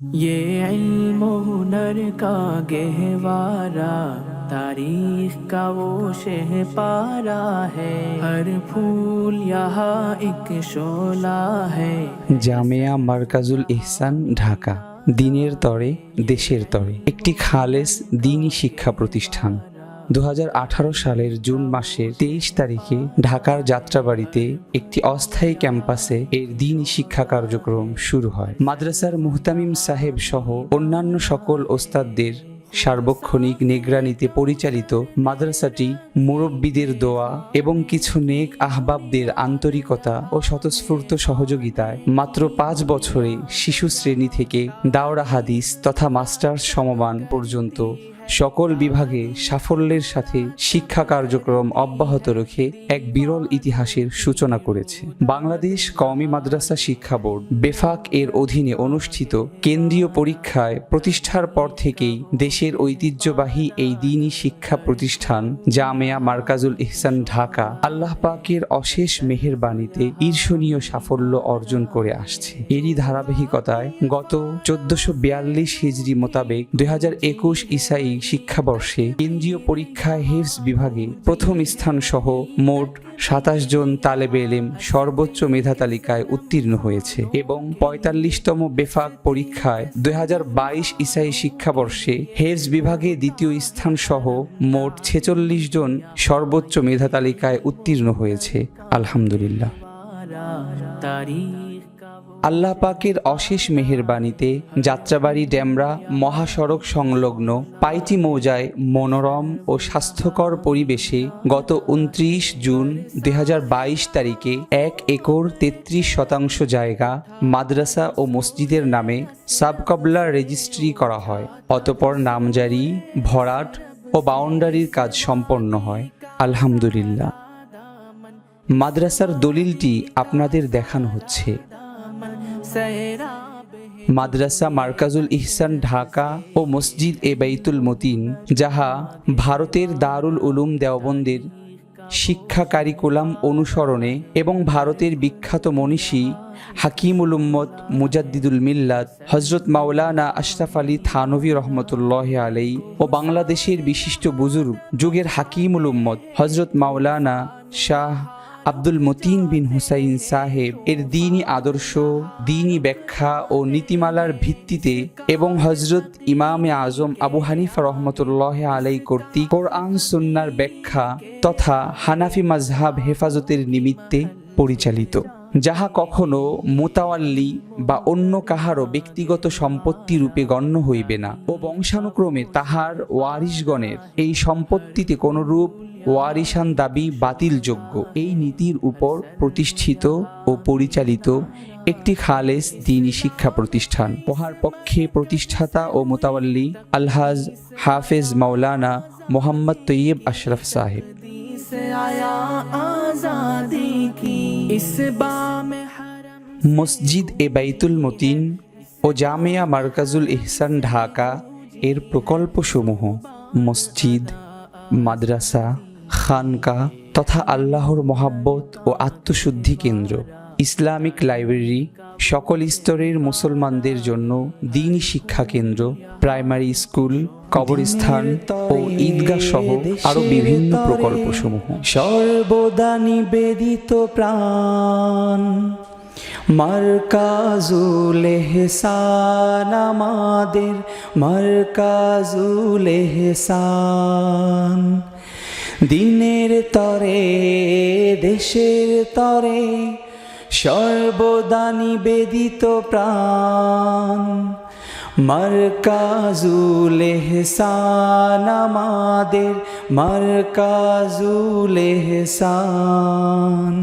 ये इल्म हुनर का गहवारा तारीख का वो शह पारा है हर फूल यहाँ एक शोला है জামিয়া মার্কাজুল ইহসান ঢাকা দিনের তরে দেশের তরে একটি খালেস দিনী শিক্ষা প্রতিষ্ঠান দু হাজার আঠারো সালের জুন মাসের তেইশ তারিখে ঢাকার যাত্রাবাড়িতে একটি অস্থায়ী ক্যাম্পাসে এর দিনী শিক্ষা কার্যক্রম শুরু হয়। মাদ্রাসার মুহতামিম সাহেব সহ অন্যান্য সকল ওস্তাদদের সার্বক্ষণিক নিগরানিতে পরিচালিত মাদ্রাসাটি মুরব্বীদের দোয়া এবং কিছু নেক আহবাবদের আন্তরিকতা ও স্বতঃস্ফূর্ত সহযোগিতায় মাত্র পাঁচ বছরে শিশু শ্রেণি থেকে দাওরা হাদিস তথা মাস্টার্স সমমান পর্যন্ত সকল বিভাগে সাফল্যের সাথে শিক্ষা কার্যক্রম অব্যাহত রেখে এক বিরল ইতিহাসের সূচনা করেছে। বাংলাদেশ কওমি মাদ্রাসা শিক্ষা বোর্ড বেফাক এর অধীনে অনুষ্ঠিত কেন্দ্রীয় পরীক্ষায় প্রতিষ্ঠার পর থেকেই দেশের ঐতিহ্যবাহী এই দিনই শিক্ষা প্রতিষ্ঠান জামেয়া মার্কাজুল ইহসান ঢাকা আল্লাহ পাকের অশেষ মেহেরবাণীতে ঈর্ষণীয় সাফল্য অর্জন করে আসছে। এরই ধারাবাহিকতায় গত চোদ্দশো বিয়াল্লিশ হিজড়ি মোতাবেক দুই হাজার একুশ ইসাই শিক্ষাবর্ষে কেন্দ্রীয় পরীক্ষায় হেফস বিভাগে প্রথম স্থান সহ মোট সাতাশ জন তালেব এলেম সর্বোচ্চ মেধা তালিকায় উত্তীর্ণ হয়েছে এবং পঁয়তাল্লিশতম বেফাক পরীক্ষায় দুই হাজার বাইশ ইসাই শিক্ষাবর্ষে হেফস বিভাগে দ্বিতীয় স্থান সহ মোট ছেচল্লিশ জন সর্বোচ্চ মেধা তালিকায় উত্তীর্ণ হয়েছে। আলহামদুলিল্লাহ। আল্লাহ পাকের অশেষ মেহেরবাণীতে যাত্রাবাড়ি ড্যামরা মহাসড়ক সংলগ্ন পাইটি মৌজায় মনোরম ও স্বাস্থ্যকর পরিবেশে গত উনত্রিশ জুন দুই হাজার বাইশ তারিখে এক একর তেত্রিশ শতাংশ জায়গা মাদ্রাসা ও মসজিদের নামে সাবকবলা রেজিস্ট্রি করা হয়। অতপর নামজারি, ভরাট ও বাউন্ডারির কাজ সম্পন্ন হয়। আলহামদুলিল্লাহ। মাদ্রাসার দলিলটি আপনাদের দেখানো হচ্ছে। মাদ্রাসা, মার্কাজুল ইহসান, ঢাকা ও মসজিদ এ বাইতুল মতিন, যাহা ভারতের দারুল উলুম দেওবন্দের শিক্ষা কারিকুলাম অনুসরণে এবং ভারতের বিখ্যাত মনীষী হাকিমুল উম্মত মুজাদ্দিদুল মিল্লাত হজরত মাওলানা আশরাফ আলী থানভী রহমতুল্লাহ আলাই ও বাংলাদেশের বিশিষ্ট বুজুর্গ যুগের হাকিমুল উম্মত হজরত মাওলানা শাহ আব্দুল মতিন বিন হুসাইন সাহেব এর দিনই আদর্শ দিনই ব্যাখ্যা ও নীতিমালার ভিত্তিতে এবং হজরত ইমামে আজম আবু হানিফা রহমতুল্লাহ আলাই কর্তৃক কোরআন সুন্নার ব্যাখ্যা তথা হানাফি মাজহাব হেফাজতের নিমিত্তে পরিচালিত। যাহা কখনো মোতাওয়াল্লি বা অন্য কাহারও ব্যক্তিগত সম্পত্তি রূপে গণ্য হইবে না ও বংশানুক্রমে তাহার ওয়ারিশগণের এই সম্পত্তিতে কোনরূপ ওয়ারিসান দাবি বাতিলযোগ্য। এই নীতির উপর প্রতিষ্ঠিত ও পরিচালিত একটি খালেস দিনী শিক্ষা প্রতিষ্ঠান। উহার পক্ষে প্রতিষ্ঠাতা ও মোতাবল্লি আলহাজ হাফেজ মাওলানা মোহাম্মদ তৈয়ব আশরাফ সাহেব। মসজিদ এ বাইতুল মতিন ও জামিয়া মার্কাজুল ইহসান ঢাকা এর প্রকল্পসমূহ। মসজিদ, মাদ্রাসা খানকা তথা আল্লাহর মহাব্বত ও আত্মশুদ্ধি কেন্দ্র। ইসলামিক লাইব্রেরি সকল স্তরের মুসলমানদের জন্য দিনী শিক্ষা কেন্দ্র, প্রাইমারি স্কুল, কবরস্থান ও ঈদগাহ সহ আরও বিভিন্ন প্রকল্পসমূহ। সর্বদা নিবেদিত প্রাণ। মার্কাজুল এহসান আমাদের, মার্কাজুল এহসান। দিনের তরে দেশের তরে সর্বদা নিবেদিত প্রাণ। মার্কাজুল এহসান আমাদের মার্কাজুল এহসান।